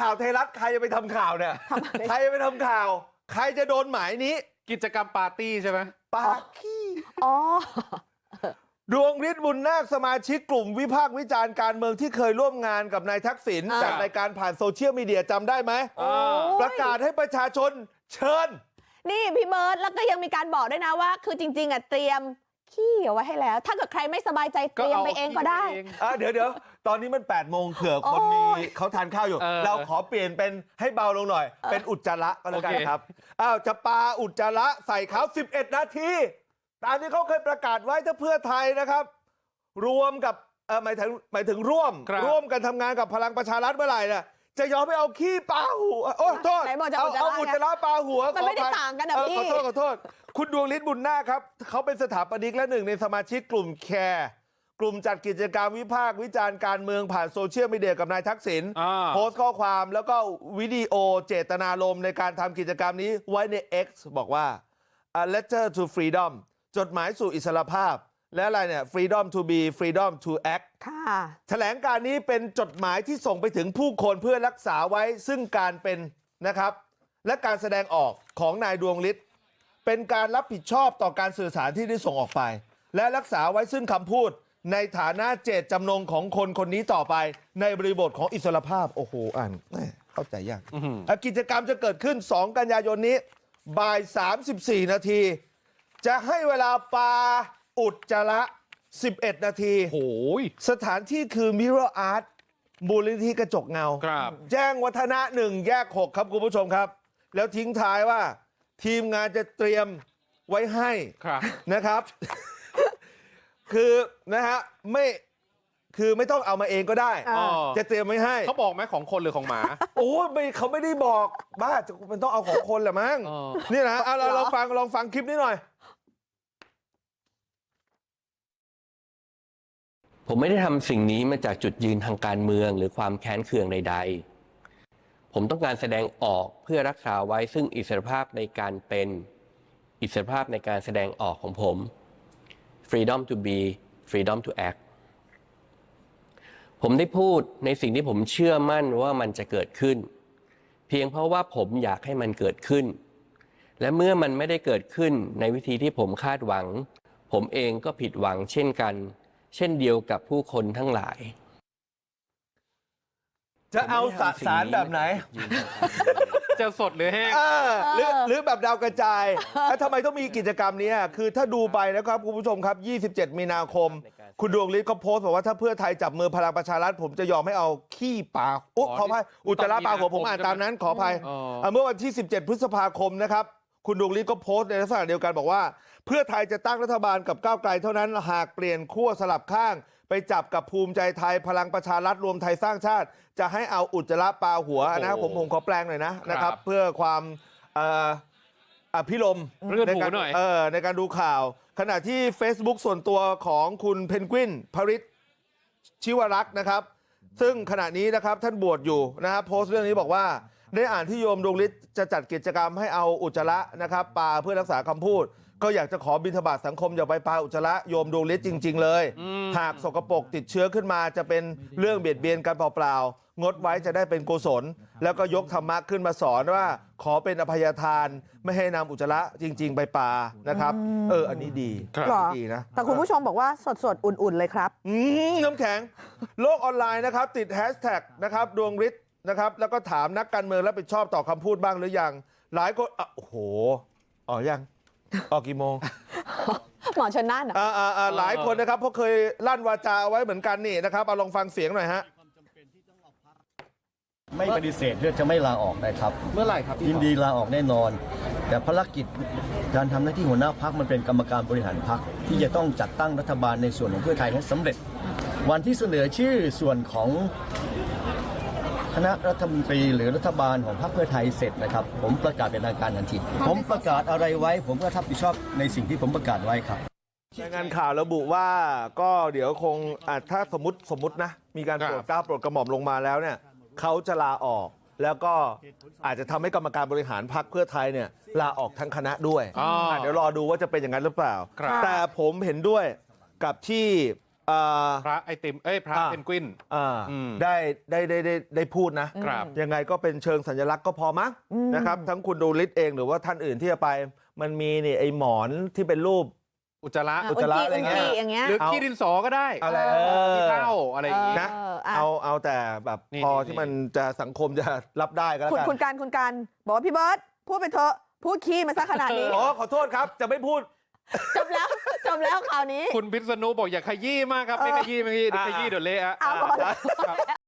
ข่าวไทยรัฐใครจะไปทำข่าวเนี่ยทำอะไรใครจะไปทำข่าวใครจะโดนหมายนี้ กิจกรรมปาร์ตี้ใช่ไหมปาขี้อ๋อดวงฤทธิ์บุญนาคสมาชิกกลุ่มวิพากษ์วิจารณ์การเมืองที่เคยร่วมงานกับนายทักษิณอ่าจัดรายการผ่านโซเชียลมีเดียจำได้ไหมอ่าประกาศให้ประชาชนเชิญ นี่พี่เบิร์ดแล้วก็ยังมีการบอกด้วยนะว่า คือจริง ๆอะเตรียม ขี้เอาไว้ให้แล้ว ถ้าเกิดใครไม่สบายใจเตรียมไปเองก็ได้เองอะเดี๋ยวเดี๋ยวตอนนี้มัน8ปดโมงเผื่อคนมีโอ้ยเขาทานข้าวอยู่ เออเราขอเปลี่ยนเป็นให้เบาลงหน่อย เป็นอุจจาระก็แล้วกันโอเค ครับอ้าวจะปาอุจจาระใส่เขา11 นาทีตามที่เขาเคยประกาศไว้ถ้าเพื่อไทยนะครับ รวมกับเออหมายถึงหมายถึงร่วม ครับ ร่วมกันทำงานกับพลังประชารัฐเมื่อไหร่เนี่ย จะยอมไม่เอาขี้ปาหัวโอ้โทษไหนบอกจะเอาเอาเอาอุอุจจจาจาระระปาหัวมันไม่ได้ขออภัยต่างกันนะเออพี่ขอโทษขอโทษ คุณดวงฤทธิ์บุญนาคครับ เขาเป็นสถาปนิกและหนึ่งในสมาชิกกลุ่มแคร์กลุ่มจัดกิจกรรมวิพากษ์วิจารณ์การเมืองผ่านโซเชียลมีเดียกับนายทักษิณอ่าโพสต์ข้อความแล้วก็วิดีโอเจตนารมณ์ในการทำกิจกรรมนี้ไว้ใน X บอกว่า a letter to freedom จดหมายสู่อิสรภาพ และอะไรเนี่ย freedom to be freedom to act ค่ะ แถลงการนี้เป็นจดหมายที่ส่งไปถึงผู้คนเพื่อรักษาไว้ซึ่งการเป็นนะครับและการแสดงออกของนายดวงฤทธิ์เป็นการรับผิดชอบต่อการสื่อสารที่ได้ส่งออกไป และรักษาไว้ซึ่งคำพูดในฐานะเจตจำนงของคนคนนี้ต่อไป ในบริบทของอิสรภาพ โอ้โหอ่านแม่เข้าใจยากอื้อหืออะกิจกรรมจะเกิดขึ้น 2 กันยายนนี้บ่าย 34 นาที จะให้เวลาปาอุจจาระ 11นาทีโอ้ยสถานที่คือ Mirror Art มูลนิธิกระจกเงาครับแจ้งวัฒนะหนึ่งแยก6ครับคุณผู้ชมครับแล้วทิ้งท้ายว่าทีมงานจะเตรียมไว้ให้ครับนะครับ คือนะฮะไม่คือไม่ต้องเอามาเองก็ได้อ่าจะเตรียมไว้ให้เขาบอกไหมของคนหรือของหมา โอ้ไม่เขาไม่ได้บอกบ้าจะมันต้องเอาของคนแหละมั้งเออนี่นะเอาเราเหรอลองฟังลองฟังคลิปนี้หน่อย ผมไม่ได้ทำสิ่งนี้มาจากจุดยืนทางการเมืองหรือความแค้นเคืองใด ๆ ผมต้องการแสดงออกเพื่อรักษาไว้ซึ่งอิสรภาพในการเป็น อิสรภาพในการแสดงออกของผม freedom to be freedom to act ผมได้พูดในสิ่งที่ผมเชื่อมั่นว่ามันจะเกิดขึ้น เพียงเพราะว่าผมอยากให้มันเกิดขึ้น และเมื่อมันไม่ได้เกิดขึ้นในวิธีที่ผมคาดหวัง ผมเองก็ผิดหวังเช่นกัน เช่นเดียวกับผู้คนทั้งหลาย จะเอาสสารแบบไหน จะสดหรือแห้ง เออหรือหรือแบบดาวกระจายแล้วทำไมต้องมีกิจกรรมเนี้ยคือถ้าดูไปนะครับคุณผู้ชมครับ 27 มีนาคม คุณดวงฤทธิ์ก็โพสต์บอกว่าถ้าเพื่อไทยจับมือพลังประชารัฐผมจะยอมให้เอาขี้ปลาอุ๊อ๋อขออภัยอุจจาระปลาหัวผมอ่านใช่ไหมตามนั้นขออภัยอ๋ออะเมื่อวันที่ 17 พฤษภาคมนะครับ คุณดวงฤทธิ์ก็โพสต์ในลักษณะเดียวกันบอกว่าเพื่อไทยจะตั้งรัฐบาลกับก้าวไกลเท่านั้นหากเปลี่ยนขั้วสลับข้างไปจับกับภูมิใจไทยพลังประชารัฐรวมไทยสร้างชาติ จะให้เอาอุจจาระปลาหัวนะครับผมผมขอแปลงหน่อยนะนะครับ เพื่อความเอ่ออภิรมย์เลื่อนในหูการหน่อยเออในการดูข่าว ขณะที่ Facebook ส่วนตัวของคุณเพนกวินพริตชิวรักษ์นะครับ ซึ่งขณะนี้นะครับท่านบวชอยู่นะครับโพสต์เรื่องนี้บอกว่าได้อ่านที่โยมดวงฤทธิ์จะจัดกิจกรรมให้เอาอุจจาระนะครับปาเพื่อรักษาคำพูดก็อยากจะขอบิณฑบาตสังคมอย่าไปปาอุจจาระโยมดวงฤทธิ์จริง ๆ เลยอืมหากสกปรกติดเชื้อขึ้นมาจะเป็นเรื่องเบียดเบียนกันเปล่าๆงดไว้จะได้เป็นกุศล แล้วก็ยกธรรมะขึ้นมาสอนว่า ขอเป็นอภัยทานไม่ให้นำอุจจาระจริง ๆ ไปปานะครับ เออ อันนี้ดีครับหรอดีนะแต่คุณผู้ชมบอกว่าสดๆอุ่น ๆ เลยครับอืมน้ำแข็งโลกออนไลน์นะครับ ติดแฮชแท็กนะครับดวงฤทธิ์ นะครับแล้วก็ถามนักการเมืองรับผิดชอบต่อคำพูดบ้างหรือยังหลายคนอะโอ้โหออกยังออกกี่โมงหมอชนน่านเหรออ่าอ่าอ่าหลายคนนะครับเพราะเคยลั่นวาจาเอาไว้เหมือนกันนี่นะครับเอาลองฟังเสียงหน่อยฮะไม่ปฏิเสธที่จะไม่ลาออกนะครับ เมื่อไหร่ครับพี่ยินดีลาออกแน่นอน แต่ภารกิจการทำหน้าที่หัวหน้าพักมันเป็นกรรมการบริหารพักที่จะต้องจัดตั้งรัฐบาลในส่วนของเพื่อไทยให้สำเร็จ วันที่เสนอชื่อส่วนของ คณะรัฐมนตรีหรือรัฐบาลของพรรคเพื่อไทยเสร็จนะครับ ผมประกาศเป็นทางการทันทีผมประกาศอะไรไว้ ผมก็รับผิดชอบในสิ่งที่ผมประกาศไว้ครับรายงานข่าวระบุว่าก็เดี๋ยวคงอะถ้าสมมติสมมตินะ มีการครับโปรดเกล้าโปรดกระหม่อมลงมาแล้วเนี่ยเขาจะลาออกแล้วก็อาจจะทำให้กรรมการบริหารพรรคเพื่อไทยเนี่ยลาออกทั้งคณะด้วยอ๋ออะเดี๋ยวรอดูว่าจะเป็นอย่างนั้นหรือเปล่าครับแต่ผมเห็นด้วยกับที่เอ่อ พระไอติมเอ้ยพระอ่าเพนกวินอ่าอืมได้ได้ได้ได้ได้พูดนะครับยังไงก็เป็นเชิงสัญลักษณ์ก็พอมั้งอืมนะครับทั้งคุณดูลิศเองหรือว่าท่านอื่นที่จะไปมันมีนี่ไอหมอนที่เป็นรูปอุจจาระอะอุจจาระอะไรเงี้ยนจีอย่างเงี้ยหรือเอาขี้ดินสอก็ได้อะไรเออขี้เท่าอะไรอย่างงี้นะเอออะเอาเอาแต่แบบนี่พอนี่ที่มันจะสังคมจะรับได้ก็แล้วคุณกันคุณการคุณการบอกว่าพี่เบิร์ตพูดไปเถอะพูดขี้มาซะขนาดนี้อ๋อขอโทษครับจะไม่พูด จบแล้วจบแล้วคราวนี้ คุณพิษณุบอกอย่าขยี้มากครับ ไม่เออขยี้ไม่ขยี้เดี๋ยวอ่าขยี้เดี๋ยวเละอะเอาพอแล้ว